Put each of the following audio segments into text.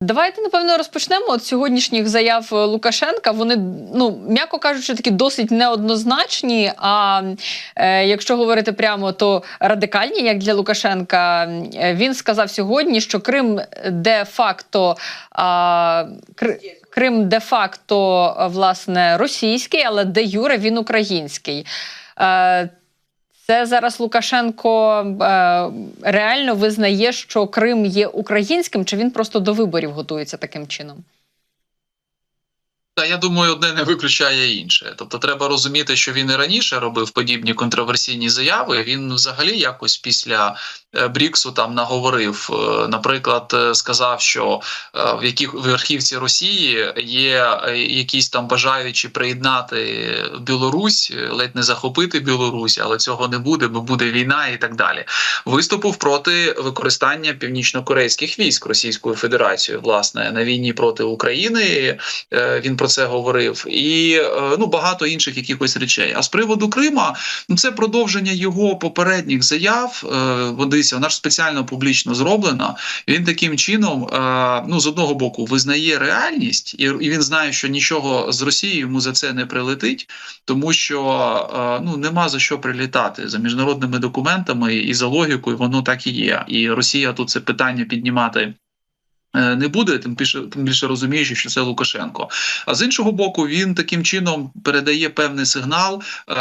Давайте напевно розпочнемо от сьогоднішніх заяв Лукашенка. Вони ну м'яко кажучи, такі досить неоднозначні. А е, якщо говорити прямо, то радикальні, як для Лукашенка, Е, він сказав сьогодні, що Крим де-факто а, Кри- Крим де-факто власне російський, але де юре він український. Е, це зараз Лукашенко е, реально визнає, що Крим є українським, чи він просто до виборів готується таким чином? Та я думаю, одне не виключає інше. Тобто, треба розуміти, що він і раніше робив подібні контроверсійні заяви. Він взагалі якось після е, Бріксу там наговорив. е, Наприклад, е, сказав, що в яких верхівці Росії є якісь там бажаючі приєднати Білорусь, ледь не захопити Білорусь, але цього не буде, бо буде війна і так далі. Виступив проти використання північно-корейських військ Російською Федерацією, власне, на війні проти України. Він про це говорив, і е, ну багато інших якихось речей. А з приводу Крима, ну це продовження його попередніх заяв. Е, Водися, вона ж спеціально публічно зроблена. Він таким чином, е, ну з одного боку, визнає реальність, і, він знає, що нічого з Росії йому за це не прилетить, тому що е, ну нема за що прилітати за міжнародними документами і за логікою, воно так і є. І Росія тут це питання піднімати. Е, Не буде, тим більше тим більше розуміючи, що це Лукашенко. А з іншого боку, він таким чином передає певний сигнал е,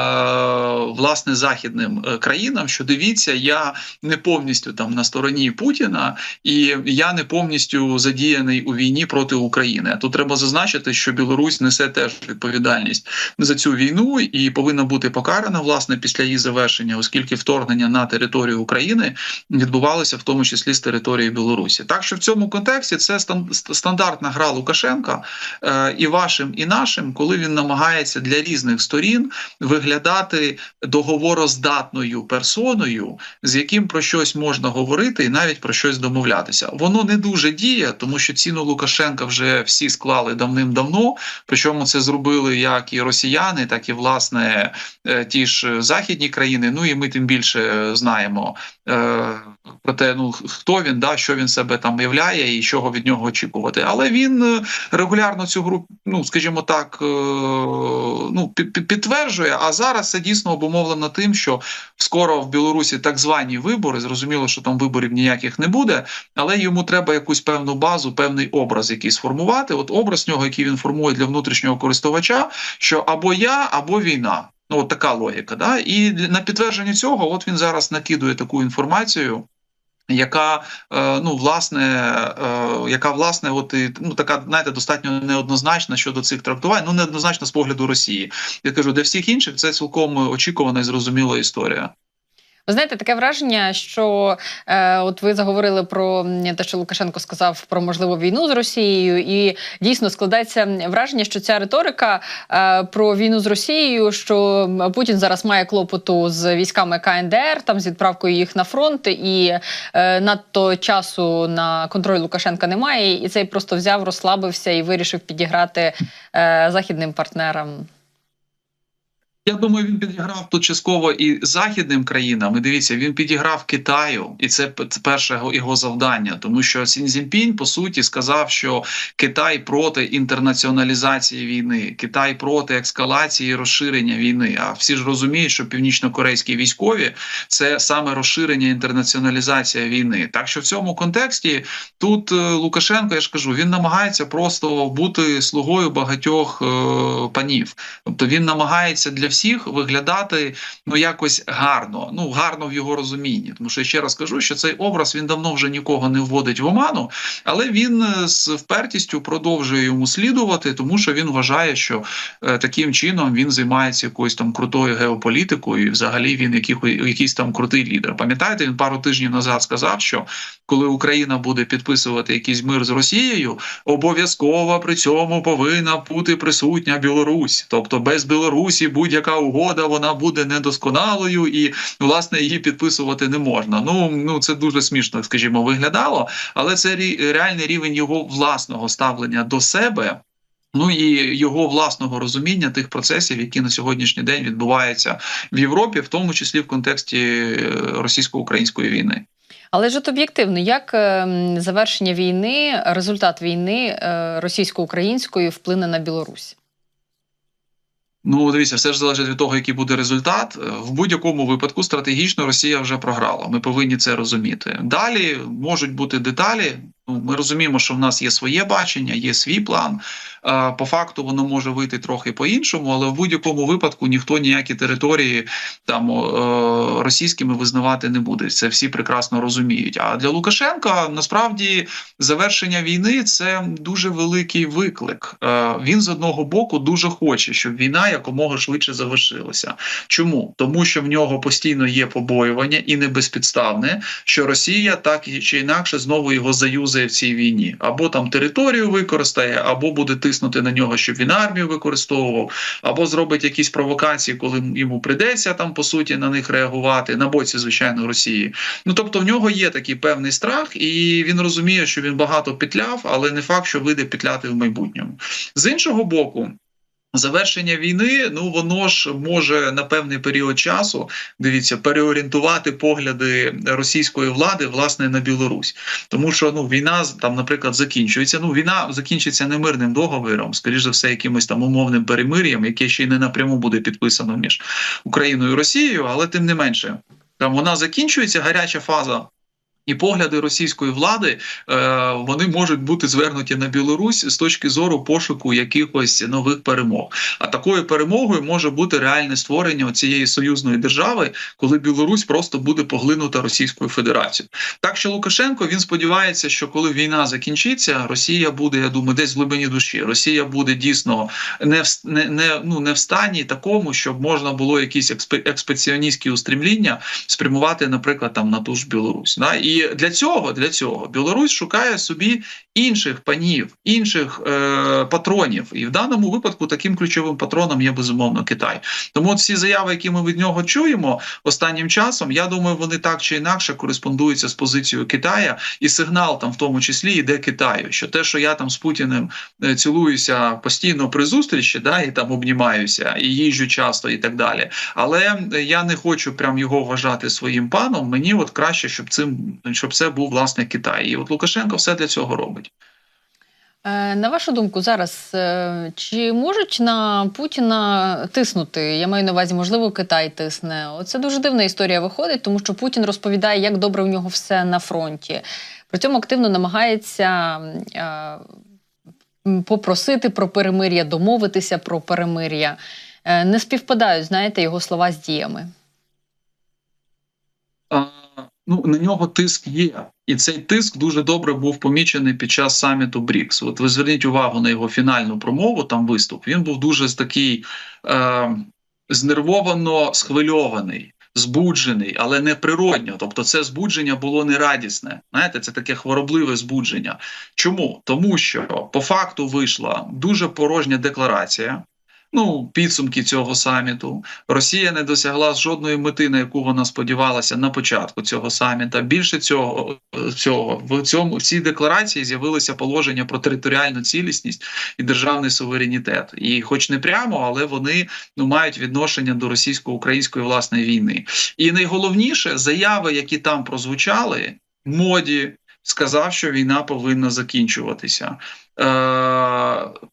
власне західним е, країнам, що дивіться, я не повністю там на стороні Путіна, і я не повністю задіяний у війні проти України. Тут треба зазначити, що Білорусь несе теж відповідальність за цю війну і повинна бути покарана власне після її завершення, оскільки вторгнення на територію України відбувалося в тому числі з території Білорусі. Так що в цьому контексті це стандартна гра Лукашенка е, і вашим, і нашим, коли він намагається для різних сторін виглядати договороздатною персоною, з яким про щось можна говорити і навіть про щось домовлятися. Воно не дуже діє, тому що ціну Лукашенка вже всі склали давним-давно. Причому це зробили як і росіяни, так і власне е, ті ж західні країни. Ну і ми тим більше знаємо е, про те, ну хто він, да, що він себе там являє і чого від нього очікувати. Але він е, регулярно цю гру, ну скажімо так, е, ну пі- пі- підтверджує. А зараз це дійсно обумовлено тим, що скоро в Білорусі так звані вибори. Зрозуміло, що там виборів ніяких не буде, але йому треба якусь певну базу, певний образ, який сформувати. От образ нього, який він формує для внутрішнього користувача, що або я, або війна. Ну, от така логіка. Да? І на підтвердження цього, от він зараз накидує таку інформацію. Яка е, ну власне, е, яка власне, от і, ну така знаєте, достатньо неоднозначна щодо цих трактувань, ну неоднозначна з погляду Росії. Я кажу, для всіх інших це цілком очікувана і зрозуміла історія. Ви знаєте, таке враження, що е, от ви заговорили про те, що Лукашенко сказав про можливу війну з Росією, і дійсно складається враження, що ця риторика е, про війну з Росією, що Путін зараз має клопоту з військами КНДР, там з відправкою їх на фронт, і е, надто часу на контроль Лукашенка немає, і цей просто взяв, розслабився і вирішив підіграти е, західним партнерам. Я думаю, він підіграв тут частково і західним країнам. І дивіться, він підіграв Китаю, і це перше його- завдання, тому що Сін Цзіньпінь, по суті сказав, що Китай проти інтернаціоналізації війни, Китай проти ескалації розширення війни. А всі ж розуміють, що північно-корейські військові це саме розширення інтернаціоналізація війни. Так що в цьому контексті тут е, Лукашенко, я ж кажу, він намагається просто бути слугою багатьох е, панів. Тобто він намагається для виглядати ну якось гарно, ну гарно в його розумінні. Тому що я ще раз кажу, що цей образ він давно вже нікого не вводить в оману, але він е, з впертістю продовжує йому слідувати, тому що він вважає, що е, таким чином він займається якоюсь там крутою геополітикою, і взагалі він яких, якийсь там крутий лідер. Пам'ятаєте, він пару тижнів назад сказав, що коли Україна буде підписувати якийсь мир з Росією, обов'язково при цьому повинна бути присутня Білорусь. Тобто без Білорусі будь-яка угода вона буде недосконалою і власне її підписувати не можна. Ну ну це дуже смішно, скажімо, виглядало, але це реальний рівень його власного ставлення до себе. Ну і його власного розуміння тих процесів, які на сьогоднішній день відбуваються в Європі, в тому числі в контексті е, російсько-української війни. Але ж от об'єктивно, як е, завершення війни, результат війни е, російсько-української вплине на Білорусь? Ну, дивіться, все ж залежить від того, який буде результат. Е, В будь-якому випадку стратегічно Росія вже програла. Ми повинні це розуміти. Далі можуть бути деталі. Ну, ми розуміємо, що в нас є своє бачення, є свій план. По факту воно може вийти трохи по-іншому, але в будь-якому випадку ніхто ніякі території там е, російськими визнавати не буде. Це всі прекрасно розуміють. А для Лукашенка насправді завершення війни це дуже великий виклик. Е, Він з одного боку дуже хоче, щоб війна якомога швидше завершилася. Чому? Тому що в нього постійно є побоювання і не безпідставне, що Росія так чи інакше знову його в цій війні, або там територію використає, або буде тиснути на нього, щоб він армію використовував, або зробить якісь провокації, коли йому прийдеться там по суті на них реагувати на боці, звичайно, Росії. Ну тобто в нього є такий певний страх, і він розуміє, що він багато петляв, але не факт, що вийде петляти в майбутньому. З іншого боку. Завершення війни, ну воно ж може на певний період часу дивіться переорієнтувати погляди російської влади власне на Білорусь, тому що ну війна там, наприклад, закінчується. Ну війна закінчиться не мирним договором, скоріш за все, якимось там умовним перемир'ям, яке ще й не напряму буде підписано між Україною і Росією, але тим не менше, там вона закінчується гаряча фаза. І погляди російської влади е, вони можуть бути звернуті на Білорусь з точки зору пошуку якихось нових перемог. А такою перемогою може бути реальне створення цієї союзної держави, коли Білорусь просто буде поглинута Російською Федерацією. Так що Лукашенко він сподівається, що коли війна закінчиться, Росія буде, я думаю, десь в глибині душі. Росія буде дійсно не в не, не, ну, не в стані такому, щоб можна було якісь експе, устремління спрямувати, наприклад, там на ту ж Білорусь. Да? І для цього для цього Білорусь шукає собі інших панів, інших е, патронів. І в даному випадку таким ключовим патроном є безумовно Китай. Тому от всі заяви, які ми від нього чуємо останнім часом, я думаю, вони так чи інакше кореспондуються з позицією Китая, і сигнал там в тому числі йде Китаю, що те, що я там з Путіним е, цілуюся постійно при зустрічі, да, і там обнімаюся, і їжджу часто, і так далі. Але я не хочу прям його вважати своїм паном. Мені от краще, щоб цим щоб це був власне Китай. І от Лукашенко все для цього робить. Е, На вашу думку, зараз е, чи можуть на Путіна тиснути? Я маю на увазі, можливо, Китай тисне. Оце дуже дивна історія виходить, тому що Путін розповідає, як добре у нього все на фронті. При цьому активно намагається е, попросити про перемир'я, домовитися про перемир'я. Не співпадають, знаєте, його слова з діями. Ну на нього тиск є, і цей тиск дуже добре був помічений під час саміту БРІКС. От ви зверніть увагу на його фінальну промову. Там виступ. Він був дуже такий е, знервовано схвильований. Збуджений, але не природньо. Тобто, це збудження було не радісне. Знаєте, це таке хворобливе збудження. Чому? Тому що по факту вийшла дуже порожня декларація. Ну, підсумки цього саміту Росія не досягла жодної мети, на яку вона сподівалася на початку цього саміта. Більше цього цього в цьому в цій декларації з'явилося положення про територіальну цілісність і державний суверенітет. І, хоч не прямо, але вони ну мають відношення до російсько-української власної війни. І найголовніше заяви, які там прозвучали, моді сказав, що війна повинна закінчуватися. Е-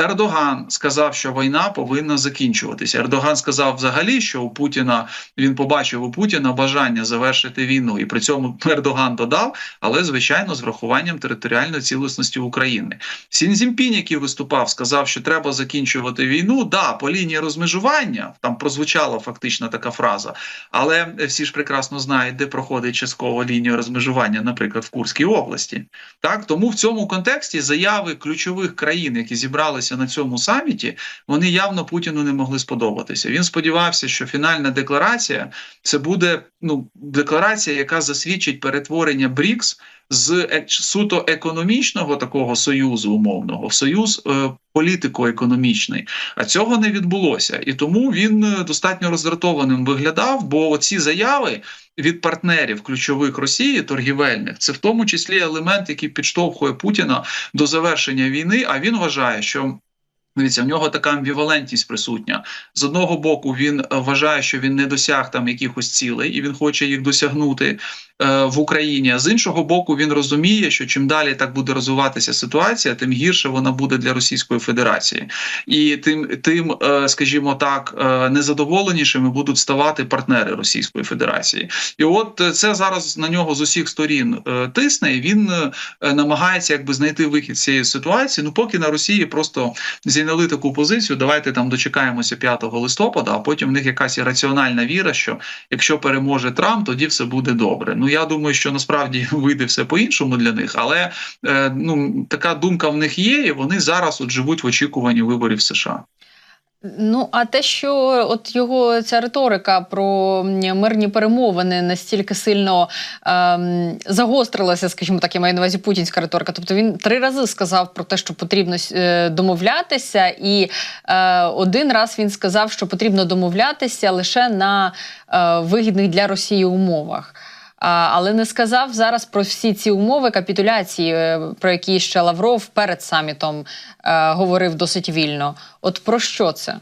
Ердоган сказав, що війна повинна закінчуватися. Ердоган сказав взагалі, що у Путіна він побачив у Путіна бажання завершити війну, і при цьому Ердоган додав, але звичайно з врахуванням територіальної цілісності України. Сінзімпінь, який виступав, сказав, що треба закінчувати війну. Да, по лінії розмежування там прозвучала фактично така фраза, але всі ж прекрасно знають, де проходить частково лінія розмежування, наприклад, в Курській області. Так тому в цьому контексті заяви ключових країн, які зібралися на цьому саміті, вони явно Путіну не могли сподобатися. Він сподівався, що фінальна декларація це буде ну декларація, яка засвідчить перетворення БРІКС з е- суто економічного такого союзу умовного в союз е, політико-економічний. А цього не відбулося, і тому він е, достатньо роздратованим виглядав. Бо оці заяви від партнерів ключових Росії торгівельних це в тому числі елемент, який підштовхує Путіна до завершення війни. А він вважає, що Дивіться, в нього така амбівалентність присутня. З одного боку, він е, вважає, що він не досяг там якихось цілей, і він хоче їх досягнути е, в Україні. А з іншого боку, він розуміє, що чим далі так буде розвиватися ситуація, тим гірше вона буде для Російської Федерації, і тим, тим, е, скажімо так, е, незадоволенішими будуть ставати партнери Російської Федерації. І от е, це зараз на нього з усіх сторін е, тисне. і Він е, намагається якби знайти вихід з цієї ситуації. Ну поки на Росії просто зайняли таку позицію. Давайте там дочекаємося 5 листопада, а потім в них якась раціональна віра, що якщо переможе Трамп, тоді все буде добре. Ну я думаю, що насправді вийде все по-іншому для них, але е, ну така думка в них є, і вони зараз от живуть в очікуванні виборів США. Ну, а те, що от його ця риторика про мирні перемовини настільки сильно ем, загострилася, скажімо так, я маю на увазі путінська риторика. Тобто він три рази сказав про те, що потрібно е, домовлятися, і е, один раз він сказав, що потрібно домовлятися лише на е, вигідних для Росії умовах. Але не сказав зараз про всі ці умови капітуляції, е, про які ще Лавров перед самітом е, говорив досить вільно. От про що це?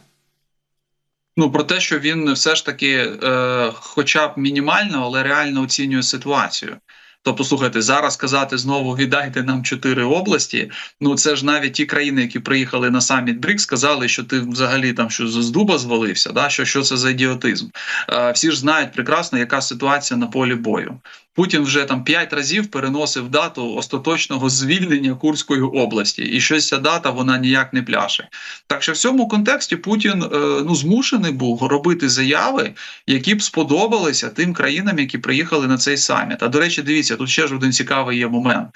Ну про те, що він все ж таки, е, хоча б мінімально, але реально оцінює ситуацію. Тобто, слухайте, зараз казати знову віддайте нам чотири області. Ну це ж навіть ті країни, які приїхали на саміт БРІК, сказали, що ти взагалі там що з дуба звалився. Да, що що це за ідіотизм? Е, всі ж знають прекрасно, яка ситуація на полі бою. Путін вже там п'ять разів переносив дату остаточного звільнення Курської області, і щось ця дата вона ніяк не пляше. Так що в цьому контексті Путін е, ну змушений був робити заяви, які б сподобалися тим країнам, які приїхали на цей саміт. А до речі, дивіться, тут ще ж один цікавий є момент.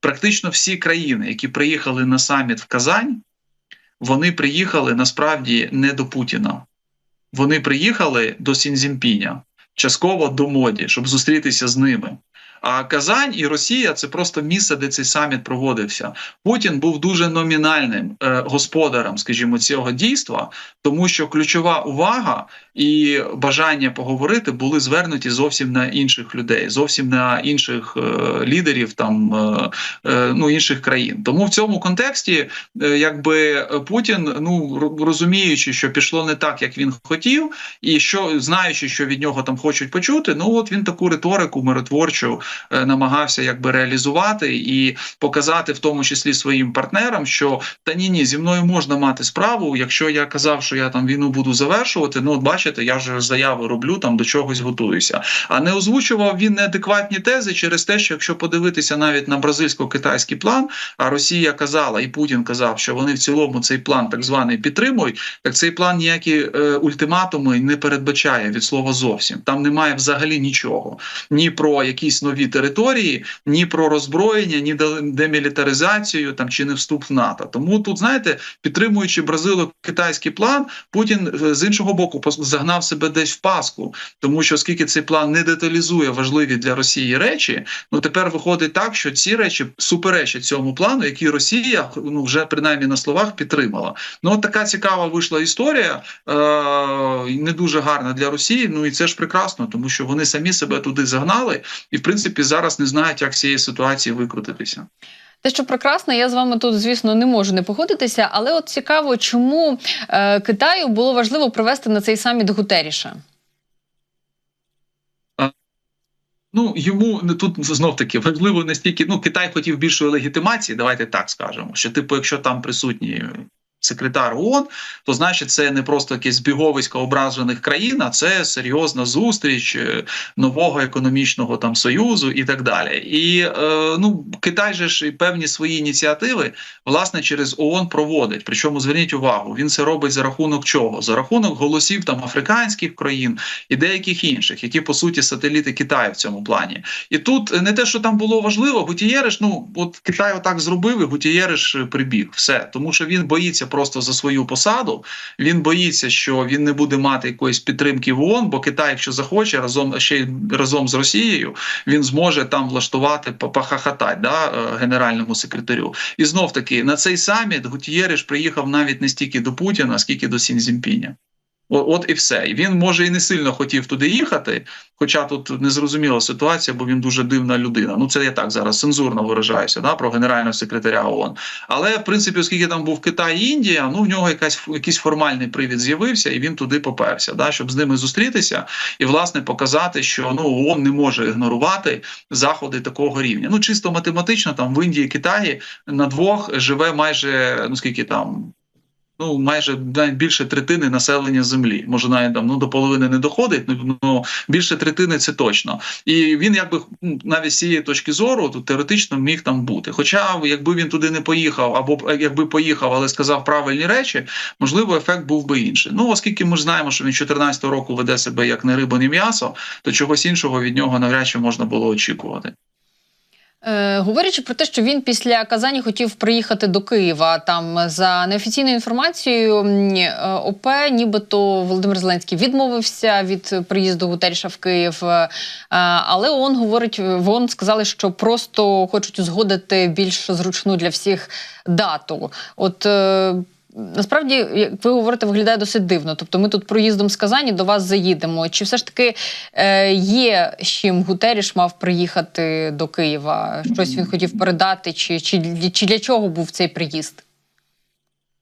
Практично всі країни, які приїхали на саміт в Казань, вони приїхали насправді не до Путіна. Вони приїхали до Сінзінпіня, частково до моді, щоб зустрітися з ними. А Казань і Росія це просто місце, де цей саміт проводився. Путін був дуже номінальним е, господарем, скажімо, цього дійства, тому що ключова увага і бажання поговорити були звернуті зовсім на інших людей, зовсім на інших е, лідерів там е, е, ну інших країн. Тому в цьому контексті, е, якби Путін, ну ро- розуміючи, що пішло не так, як він хотів, і що знаючи, що від нього там хочуть почути, ну от він таку риторику миротворчу намагався якби реалізувати і показати, в тому числі своїм партнерам, що та ні, ні, зі мною можна мати справу. Якщо я казав, що я там війну буду завершувати, ну от бачите, я вже заяви роблю там до чогось готуюся. А не озвучував він неадекватні тези через те, що якщо подивитися навіть на бразильсько-китайський план, а Росія казала, і Путін казав, що вони в цілому цей план так званий підтримують. Так цей план ніякі е, ультиматуми не передбачає від слова зовсім. Там немає взагалі нічого ні про якісь нові території, ні про роззброєння, ні де- демілітаризацію там чи не вступ в НАТО. Тому тут, знаєте, підтримуючи бразило-китайський план, Путін е, з іншого боку загнав себе десь в паску, тому що оскільки цей план не деталізує важливі для Росії речі, ну тепер виходить так, що ці речі суперечать цьому плану, який Росія ну вже принаймні на словах підтримала. Ну от така цікава вийшла історія, е- не дуже гарна для Росії. Ну і це ж прекрасно, тому що вони самі себе туди загнали, і в принципі зараз не знають, як з цієї ситуації викрутитися. Те, що прекрасно, я з вами тут, звісно, не можу не погодитися, але от цікаво, чому е, Китаю було важливо привести на цей саміт Гутеріша. Ну йому не тут знов таки важливо настільки. Ну Китай хотів більшої легітимації. Давайте так скажемо. Що, типу, якщо там присутні секретар ООН, то значить це не просто якесь збіговисько ображених країн, а це серйозна зустріч е, нового економічного там союзу і так далі. І е, ну Китай же ж і певні свої ініціативи власне через ООН проводить. Причому зверніть увагу, він це робить за рахунок чого? За рахунок голосів там африканських країн і деяких інших, які по суті сателіти Китаю в цьому плані. І тут не те, що там було важливо, Гутієриш, ну от Китай отак зробив, і Гутієриш прибіг. Все, тому що він боїться просто за свою посаду. Він боїться, що він не буде мати якоїсь підтримки в ООН, бо Китай, якщо захоче, разом ще й разом з Росією, він зможе там влаштувати пахахатать да, е, генеральному секретарю. І знов таки на цей саміт Гутієриш приїхав навіть не стільки до Путіна, скільки до Сінзімпіня. От і все. Він може і не сильно хотів туди їхати, хоча тут незрозуміла ситуація, бо він дуже дивна людина. Ну це я так зараз цензурно виражаюся да, про генерального секретаря ООН. Але в принципі, оскільки там був Китай і Індія, ну в нього якась якийсь формальний привід з'явився, і він туди поперся, да, щоб з ними зустрітися і власне показати, що ну ООН не може ігнорувати заходи такого рівня. Ну чисто математично, там в Індії Китаї на двох живе майже ну скільки там. Ну, майже навіть більше третини населення землі. Може, навіть там ну до половини не доходить. Ну ну, більше третини це точно. І він, якби ну, навіть з цієї точки зору, то теоретично міг там бути. Хоча, якби він туди не поїхав, або якби поїхав, але сказав правильні речі, можливо, ефект був би інший. Ну, оскільки ми ж знаємо, що він 14 року веде себе як не риба, не м'ясо, то чогось іншого від нього навряд чи можна було очікувати. Е, говорячи про те, що він після Казані хотів приїхати до Києва, там за неофіційною інформацією е, ОП, нібито Володимир Зеленський відмовився від приїзду Гутеріша в Київ. Е, але ООН говорить, в сказали, що просто хочуть узгодити більш зручну для всіх дату. От Насправді, як ви говорите, виглядає досить дивно. Тобто, ми тут проїздом з Казані до вас заїдемо. Чи все ж таки е, є з чим Гутеріш мав приїхати до Києва? Щось він хотів передати, чи, чи, чи для чого був цей приїзд?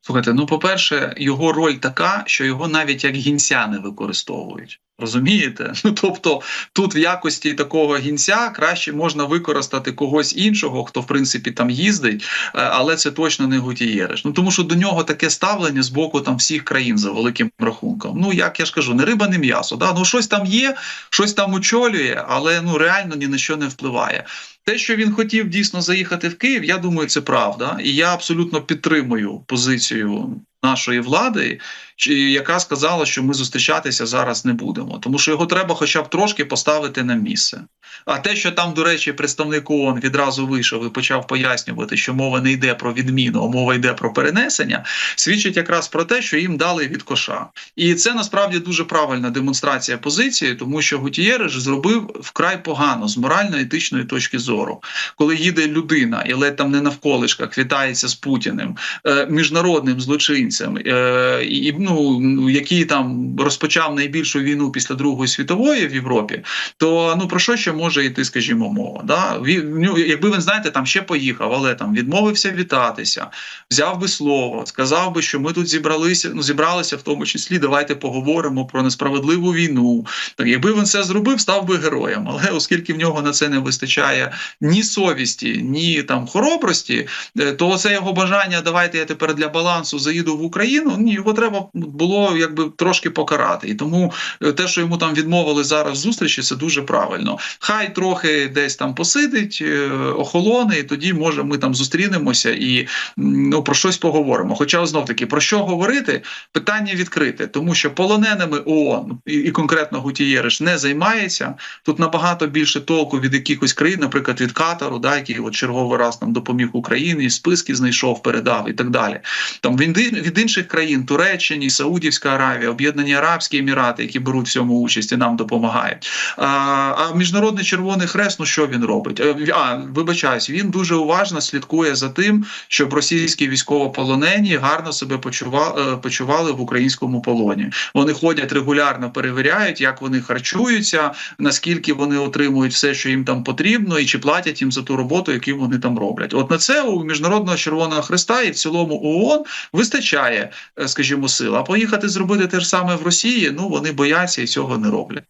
Слухайте, ну по-перше, його роль така, що його навіть як гінця не використовують. Розумієте? Ну тобто, тут в якості такого гінця краще можна використати когось іншого, хто в принципі там їздить, е, але це точно не Гутієреш. Ну тому що до нього таке ставлення з боку там всіх країн за великим рахунком. Ну як я ж кажу, не риба, не м'ясо. Да? Ну щось там є, щось там очолює, але ну реально ні на що не впливає. Те, що він хотів дійсно заїхати в Київ, я думаю, це правда, і я абсолютно підтримую позицію нашої влади, яка сказала, що ми зустрічатися зараз не будемо, тому що його треба, хоча б трошки поставити на місце. А те, що там, до речі, представник ООН відразу вийшов і почав пояснювати, що мова не йде про відміну, а мова йде про перенесення, свідчить якраз про те, що їм дали від коша. І це насправді дуже правильна демонстрація позиції, тому що Гутієреш зробив вкрай погано з морально-етичної точки зору, коли їде людина і ледь там не навколишках вітається з Путіним, е, міжнародним злочинцем, е, і ну який там розпочав найбільшу війну після Другої світової в Європі, то ну про що ще може йти, скажімо, мова? Да? Він, ну, якби він знаєте, там ще поїхав, але там відмовився вітатися, взяв би слово, сказав би, що ми тут зібралися, ну зібралися в тому числі. Давайте поговоримо про несправедливу війну. Так, якби він це зробив, став би героєм. Але оскільки в нього на це не вистачає ні совісті, ні там хоробрості, е, то це його бажання. Давайте я тепер для балансу заїду в Україну. Ні, його треба було якби трошки покарати. І тому е, те, що йому там відмовили зараз зустрічі, це дуже правильно. Хай трохи десь там посидить, е, охолоне, і тоді може ми там зустрінемося і ну про щось поговоримо. Хоча знов таки про що говорити, питання відкрите, тому що полоненими ООН і, і конкретно Гутієриш не займається. Тут набагато більше толку від якихось країн, наприклад, від Катару, да, який от черговий раз нам допоміг Україні, списки знайшов, передав і так далі. Там від, від інших країн Туреччині, Саудівська Аравія, Об'єднані Арабські Емірати, які беруть в цьому участь і нам допомагають. А, а міжнародний Червоний Хрест, ну що він робить? Е, А вибачаюсь, він дуже уважно слідкує за тим, щоб російські військовополонені гарно себе почували, почували в українському полоні. Вони ходять регулярно, перевіряють, як вони харчуються, наскільки вони отримують все, що їм там потрібно, і чи платять їм за ту роботу, яку вони там роблять. От на це у міжнародного червоного хреста і в цілому ООН вистачає, е, скажімо, сил. А поїхати зробити те ж саме в Росії, ну вони бояться і цього не роблять.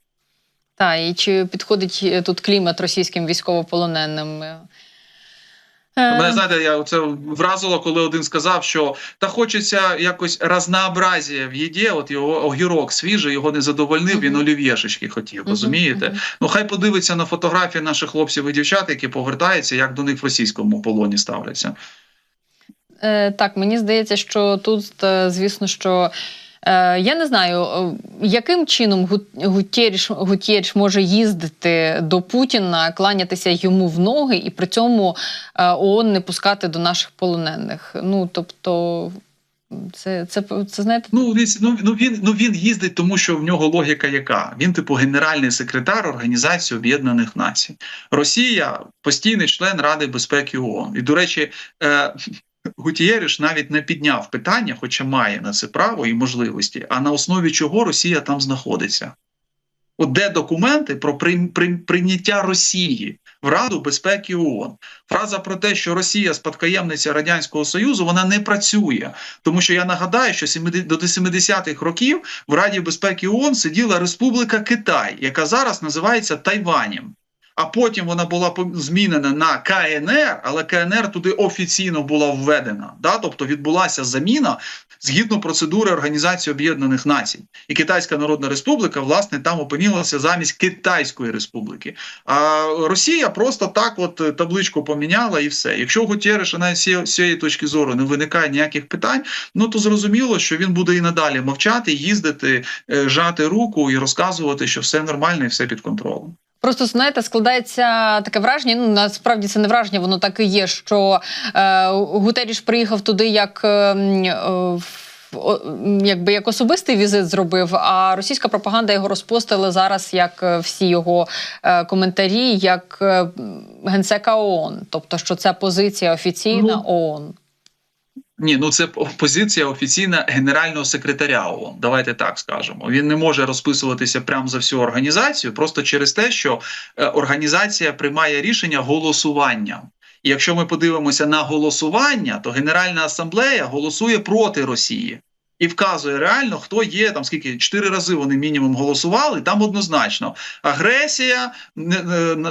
Та і чи підходить е, тут клімат російським військовополоненим? Е, Мене знаєте, я це вразило, коли один сказав, що та хочеться якось разнообразія в їді. От його огірок свіжий, його не задовольнив. Він олів'єшечки хотів. Розумієте? Ну хай подивиться на фотографії наших хлопців і дівчат, які повертаються, як до них в російському полоні ставляться. Е, так, мені здається, що тут, е, звісно, що. е, Я не знаю, е, яким чином Гу- Гутєріш, Гутєріш може їздити до Путіна, кланятися йому в ноги і при цьому ООН не пускати до наших полонених. Ну тобто, це, це, це знаєте, Ну він ну, ну він ну він їздить, тому що в нього логіка яка? Він, типу, генеральний секретар Організації Об'єднаних Націй. Росія постійний член Ради безпеки ООН. І до речі, е, Гутієріш навіть не підняв питання, хоча має на це право і можливості, а на основі чого Росія там знаходиться. От де документи про прийм- прийм- прийняття Росії в Раду безпеки ООН. Фраза про те, що Росія спадкоємниця Радянського Союзу, вона не працює. Тому що я нагадаю, що 70 до 70-х років в Раді безпеки ООН сиділа Республіка Китай, яка зараз називається Тайванем. А потім вона була змінена на КНР, але КНР туди офіційно була введена. Да? Тобто відбулася заміна згідно процедури Організації Об'єднаних Націй. І Китайська Народна Республіка, власне, там опинилася замість Китайської республіки. А Росія просто так, от е, табличку поміняла і все. Якщо у Гутєреша цієї- точки зору не виникає ніяких питань, ну то зрозуміло, що він буде і надалі мовчати, їздити, е, жати руку і розказувати, що все нормально і все під контролем. Просто знаєте, складається таке враження. Ну насправді це не враження, воно так і є. Що е, Гутеріш приїхав туди як. е, е, Якби як особистий візит зробив, а російська пропаганда його розпостила зараз, як е, всі його е, коментарі, як е, генсека ООН. Тобто, що це позиція офіційна Ну, ООН. Ні, ну це позиція офіційна генерального секретаря ООН. Давайте так скажемо. Він не може розписуватися прямо за всю організацію, просто через те, що е, організація приймає рішення голосуванням. І якщо ми подивимося на голосування, то Генеральна асамблея голосує проти Росії. І вказує реально, хто є там скільки чотири рази вони мінімум голосували. Там однозначно агресія,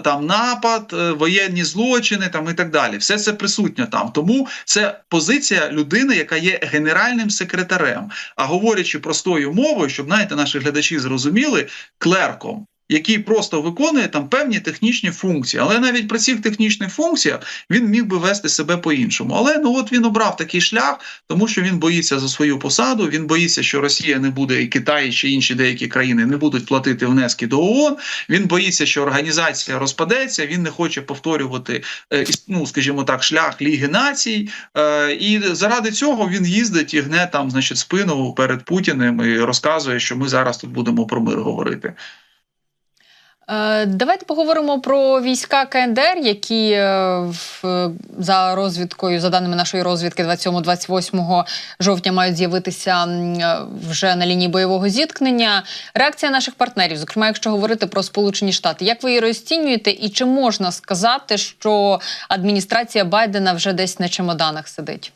там напад, е, воєнні злочини, там і так далі. Все це присутнє там. Тому це позиція людини, яка є генеральним секретарем. А говорячи простою мовою, щоб знаєте, наші глядачі зрозуміли, клерком. Який просто виконує там певні технічні функції, але навіть при цих технічних функціях він міг би вести себе по-іншому. Але ну от він обрав такий шлях, тому що він боїться за свою посаду. Він боїться, що Росія не буде, і Китай, ще інші деякі країни не будуть платити внески до ООН. Він боїться, що організація розпадеться. Він не хоче повторювати, е, ну скажімо так, шлях Ліги Націй. Е, І заради цього він їздить і гне там, значить, спину перед Путіним і розказує, що ми зараз тут будемо про мир говорити. Е, Давайте поговоримо про війська КНДР, які е, за розвідкою, за даними нашої розвідки, 27-28 жовтня мають з'явитися е, вже на лінії бойового зіткнення. Реакція наших партнерів, зокрема, якщо говорити про Сполучені Штати, як ви її розцінюєте, і чи можна сказати, що адміністрація Байдена вже десь на чемоданах сидить?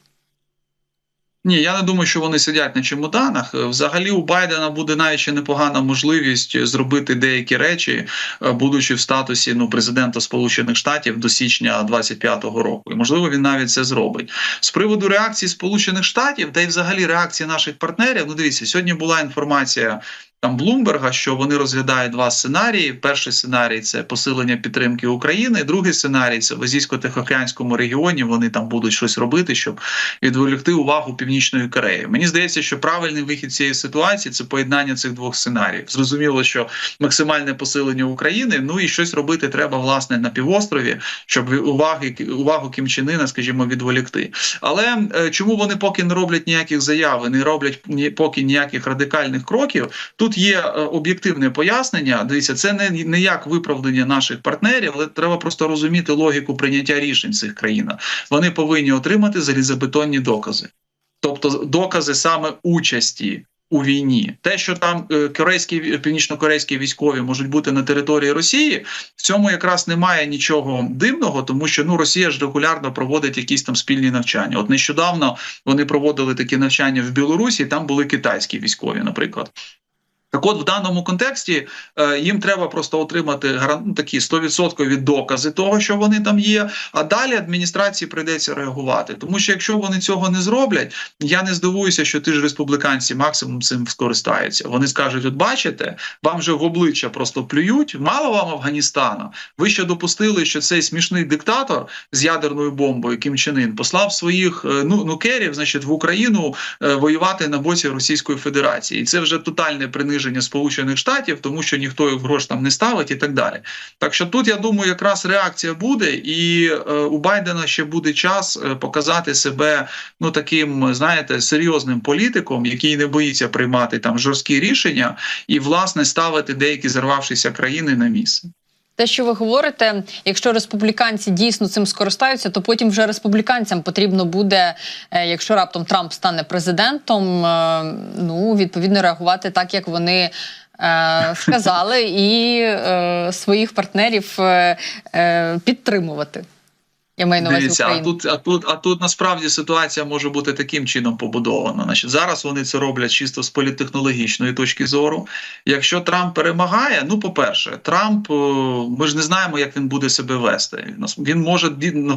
Ні, я не думаю, що вони сидять на чемоданах. Е, Взагалі, у Байдена буде навіть ще непогана можливість зробити деякі речі, е, будучи в статусі ну президента Сполучених Штатів до січня 25-го року. І можливо, він навіть це зробить. З приводу реакції Сполучених Штатів, та й взагалі реакції наших партнерів. Ну, дивіться, сьогодні була інформація. Там Блумберга, що вони розглядають два сценарії. Перший сценарій це посилення підтримки України. Другий сценарій це в Азійсько-Тихоокеанському регіоні. Вони там будуть щось робити, щоб відволікти увагу Північної Кореї. Мені здається, що правильний вихід цієї ситуації це поєднання цих двох сценаріїв. Зрозуміло, що максимальне посилення України. Ну і щось робити треба власне на півострові, щоб уваги увагу Кім Чен Ына, скажімо, відволікти. Але е, чому вони поки не роблять ніяких заяв, не роблять ні поки ніяких радикальних кроків? Тут є е, об'єктивне пояснення. Дивіться, це не, не як виправдання наших партнерів, але треба просто розуміти логіку прийняття рішень цих країнах. Вони повинні отримати залізобетонні докази, тобто докази саме участі. У війні те, що там е, корейські північно-корейські військові можуть бути на території Росії, в цьому якраз немає нічого дивного, тому що ну Росія ж регулярно проводить якісь там спільні навчання. От нещодавно вони проводили такі навчання в Білорусі, там були китайські військові, наприклад. Так от в даному контексті е, їм треба просто отримати ну, такі 100% докази того, що вони там є. А далі адміністрації прийдеться реагувати. Тому що якщо вони цього не зроблять, я не здивуюся, що ті ж республіканці максимум цим скористаються. Вони скажуть: от бачите, вам же в обличчя просто плюють. Мало вам Афганістану. Ви ще допустили, що цей смішний диктатор з ядерною бомбою Кім Чен Ін послав своїх е, ну, нукерів, значить, в Україну е, воювати на боці Російської Федерації, і це вже тотальне приниження Сполучених Штатів, тому що ніхто їх грош там не ставить і так далі. Так що тут я думаю, якраз реакція буде, і е, у Байдена ще буде час е, показати себе ну таким, знаєте, серйозним політиком, який не боїться приймати там жорсткі рішення, і власне ставити деякі зарвавшися країни на місце. Те, що ви говорите, якщо республіканці дійсно цим скористаються, то потім вже республіканцям потрібно буде, е, якщо раптом Трамп стане президентом, е, ну відповідно реагувати так, як вони. Сказали Вказали і е, своїх партнерів е, е, підтримувати. Я маю на увазі Дивіться, а тут, а тут, а тут насправді ситуація може бути таким чином побудована. Значить, зараз вони це роблять чисто з політтехнологічної точки зору. Якщо Трамп перемагає, ну по-перше, Трамп, е, ми ж не знаємо, як він буде себе вести. Він може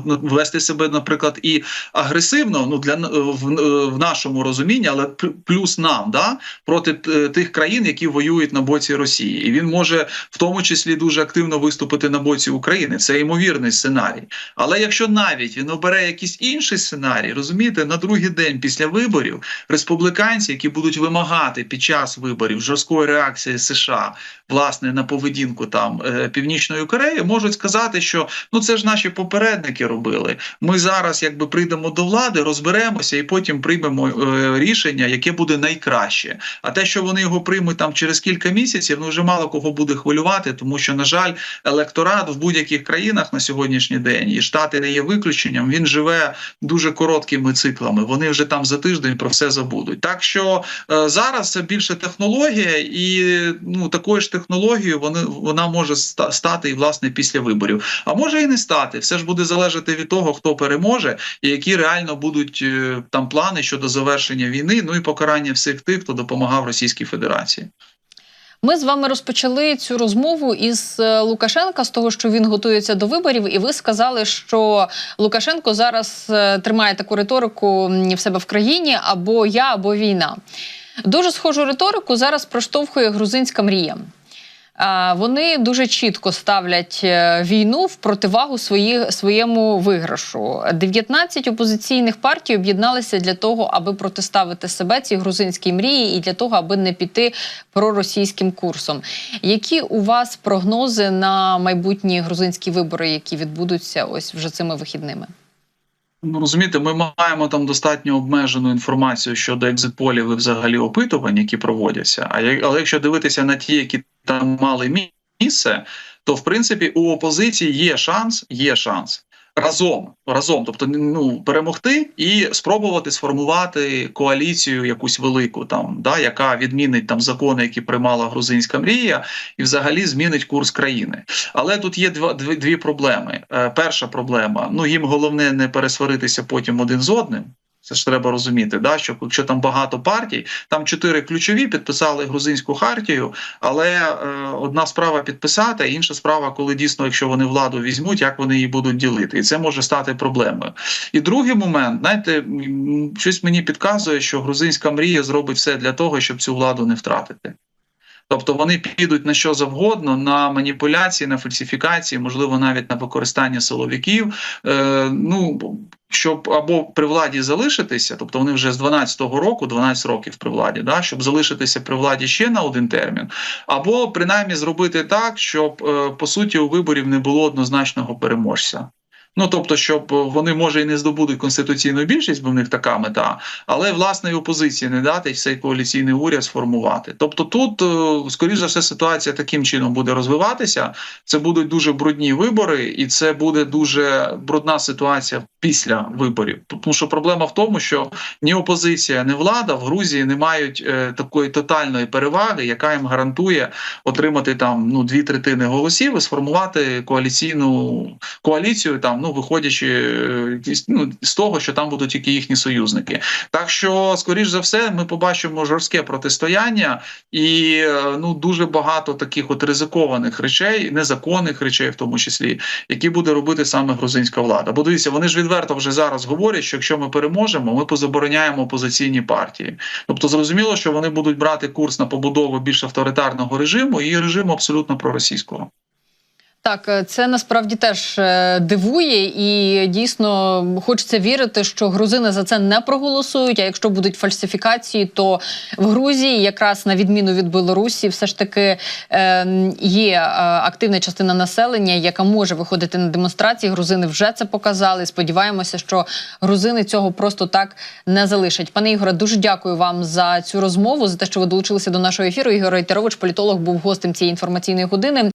вести себе, наприклад, і агресивно, ну для в, в нашому розумінні, але плюс нам, да, проти тих країн, які воюють на боці Росії, і він може в тому числі дуже активно виступити на боці України. Це ймовірний сценарій. Але якщо навіть він обере якийсь інший сценарій, розумієте, на другий день після виборів республіканці, які будуть вимагати під час виборів жорсткої реакції США власне на поведінку там е, північної Кореї, можуть сказати, що ну це ж наші попередники робили. Ми зараз якби прийдемо до влади, розберемося і потім приймемо е, рішення, яке буде найкраще. А те, що вони його приймуть там через кілька місяців, ну вже мало кого буде хвилювати, тому що на жаль, електорат в будь-яких країнах на сьогоднішній день, і штати не є виключенням. Він живе дуже короткими циклами. Вони вже там за тиждень про все забудуть. Так що е, зараз це більше технологія, і ну такою ж технологією вони вона може стати і власне після виборів. А може і не стати. Все ж буде залежати від того, хто переможе, і які реально будуть е, там плани щодо завершення війни. Ну і покарання всіх тих, хто допомагав Російській Федерації. Ми з вами розпочали цю розмову із е, Лукашенка з того, що він готується до виборів, і ви сказали, що Лукашенко зараз е, тримає таку риторику в себе в країні або я, або війна. Дуже схожу риторику зараз проштовхує грузинська мрія. Вони дуже чітко ставлять е, війну в противагу свої, своєму виграшу. 19 опозиційних партій об'єдналися для того, аби протиставити себе цій грузинській мрії, і для того, аби не піти проросійським курсом. Які у вас прогнози на майбутні грузинські вибори, які відбудуться ось вже цими вихідними? Ну, розумієте, ми маємо там достатньо обмежену інформацію щодо екзитполів і взагалі опитувань, які проводяться. А як, але якщо дивитися на ті, які там мали місце, то в принципі у опозиції є шанс, є шанс. Разом, разом, тобто ну перемогти і спробувати сформувати коаліцію якусь велику, там да яка відмінить там закони, які приймала грузинська мрія, і взагалі змінить курс країни. Але тут є два дві, дві проблеми. Е, перша проблема: ну їм головне не пересваритися потім один з одним. Це ж треба розуміти, да, що якщо там багато партій, там чотири ключові підписали грузинську хартію, але е, одна справа підписати, інша справа, коли дійсно, якщо вони владу візьмуть, як вони її будуть ділити, і це може стати проблемою. І другий момент, знаєте, щось мені підказує, що грузинська мрія зробить все для того, щоб цю владу не втратити. Тобто вони підуть на що завгодно, на маніпуляції, на фальсифікації, можливо, навіть на використання силовиків. Е, ну щоб або при владі залишитися, тобто вони вже з 12-го року, 12 років при владі, да, щоб залишитися при владі ще на один термін, або принаймні зробити так, щоб е, по суті у виборів не було однозначного переможця. Ну тобто, щоб вони може і не здобудуть конституційну більшість, бо в них така мета, але власне опозиції не дати цей коаліційний уряд сформувати. Тобто, тут е, скоріш за все ситуація таким чином буде розвиватися. Це будуть дуже брудні вибори, і це буде дуже брудна ситуація після виборів. Тому що проблема в тому, що ні опозиція, ні влада в Грузії не мають е, такої тотальної переваги, яка їм гарантує отримати там ну дві третини голосів і сформувати коаліційну коаліцію, там ну виходячи е, ну, з того, що там будуть тільки їхні союзники. Так що, скоріш за все, ми побачимо жорстке протистояння і е, ну дуже багато таких от ризикованих речей, незаконних речей, в тому числі, які буде робити саме грузинська влада. Бо дивіться, вони ж відверто вже зараз говорять, що якщо ми переможемо, ми позабороняємо опозиційні партії. Тобто, зрозуміло, що вони будуть брати курс на побудову більш авторитарного режиму і режиму абсолютно проросійського. Так, е, це насправді теж е, дивує, і дійсно хочеться вірити, що грузини за це не проголосують. А якщо будуть фальсифікації, то в Грузії, якраз на відміну від Білорусі, все ж таки е, є активна частина населення, яка може виходити на демонстрації. Грузини вже це показали. Сподіваємося, що грузини цього просто так не залишать. Пане Ігоре, дуже дякую вам за цю розмову, за те, що ви долучилися до нашого ефіру. Ігор Рейтерович, політолог, був гостем цієї інформаційної години.